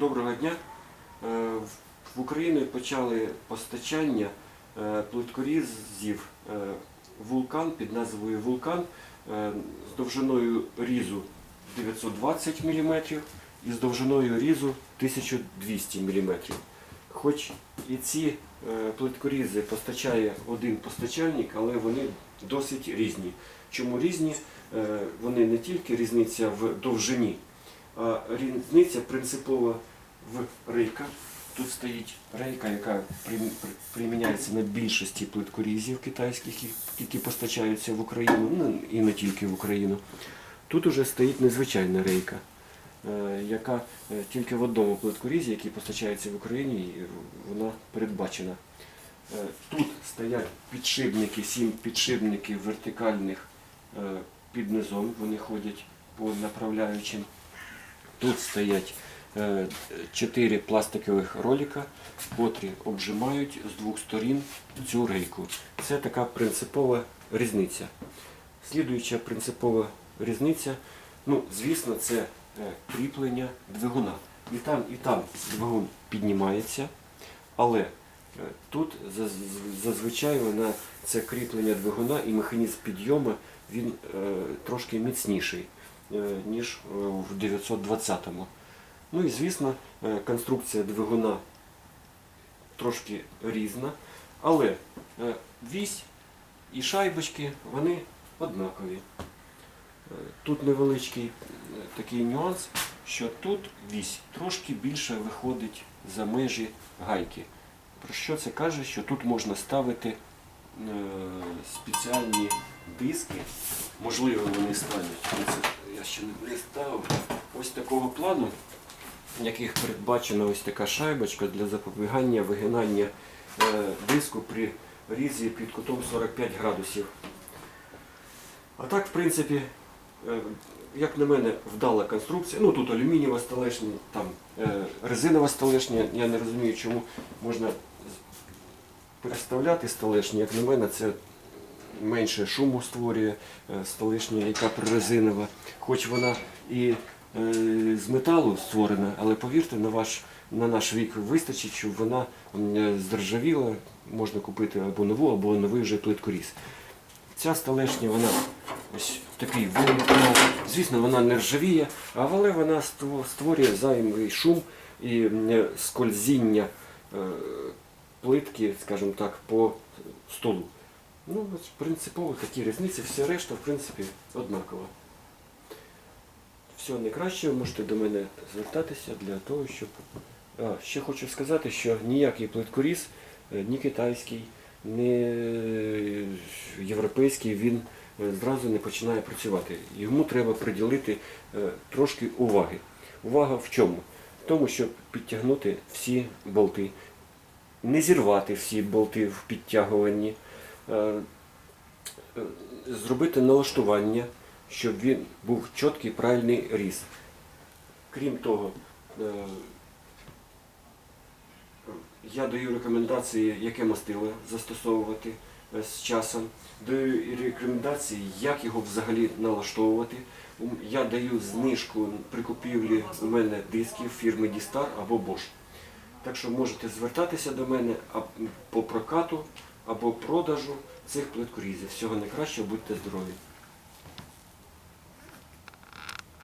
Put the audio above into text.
Доброго дня. Е, В Україну почали постачання е, плиткорізів е, вулкан під назвою Вулкан з довжиною різу 920 мм і з довжиною різу 1200 мм. Хоч і ці плиткорізи постачає один постачальник, але вони досить різні. Чому різні? Вони не тільки різниця в довжині, різниця принципова в рейках. Тут стоїть рейка, яка приміняється на більшості плиткорізів китайських, які- постачаються в Україну, ну і не тільки в Україну. Тут уже стоїть незвичайна рейка, е, яка е, тільки в одному плиткорізі, який постачається в Україні, і вона передбачена. Е, Тут стоять підшипники, сім підшипників вертикальних під низом, вони ходять по направляючим. Тут стоять е, чотири пластикових ролика, котрі обжимають з двох сторін цю рейку. Це така принципова різниця. Слідуюча принципова різниця, ну, звісно, це е, кріплення двигуна. І там, і там двигун піднімається, але е, тут зазвичай вона, це кріплення двигуна і механізм підйому він е, трошки міцніший, ніж е, в 920-му. Ну і звісно, е, конструкція двигуна трошки різна, але е, вісь і шайбочки вони однакові. Е, Тут невеличкий е, такий нюанс, що тут вісь трошки більше виходить за межі гайки. Про що це каже? Що тут можна ставити е, спеціальні диски, можливо, вони стануть. Я не ставив. Ось такого плану, в яких передбачена ось така шайбочка для запобігання вигинання е, диску при різі під кутом 45 градусів. А так, в принципі, е, як на мене, вдала конструкція. Ну тут алюмінієва столешня, там е, резинова столешня. Я не розумію, чому можна переставляти столешні. Як на мене, це менше шуму створює е, столешня, яка прорезинова. Хоч вона і е, з металу створена, але повірте, на ваш на наш вік вистачить, щоб вона е, здержавіла, можна купити або нову, або новий вже плиткоріз. Ця столешня, вона ось такий вигляд. Звісно, вона не ржавіє, але вона створює зайвий шум і скользіння плитки, скажімо так, по столу. Ну, принципово такі різниці, все решта, в принципі, однакова. Все найкраще, ви можете до мене звертатися для того, щоб. А, ще хочу сказати, що ніякий плиткоріз, е, ні китайський, ні е, європейський, він е, зразу не починає працювати. Йому треба приділити трошки уваги. Увага в чому? В тому, щоб підтягнути всі болти, не зірвати всі болти в підтягуванні, зробити налаштування, щоб він був чіткий правильний різ. Крім того, е, я даю рекомендації, яке мастило застосовувати е, з часом. Даю рекомендації, як його взагалі налаштовувати. Я даю знижку при купівлі у мене дисків фірми Дістар або Bosch. Так що можете звертатися до мене по прокату або продажу цих плиткорізів. Всього найкращого, будьте здорові!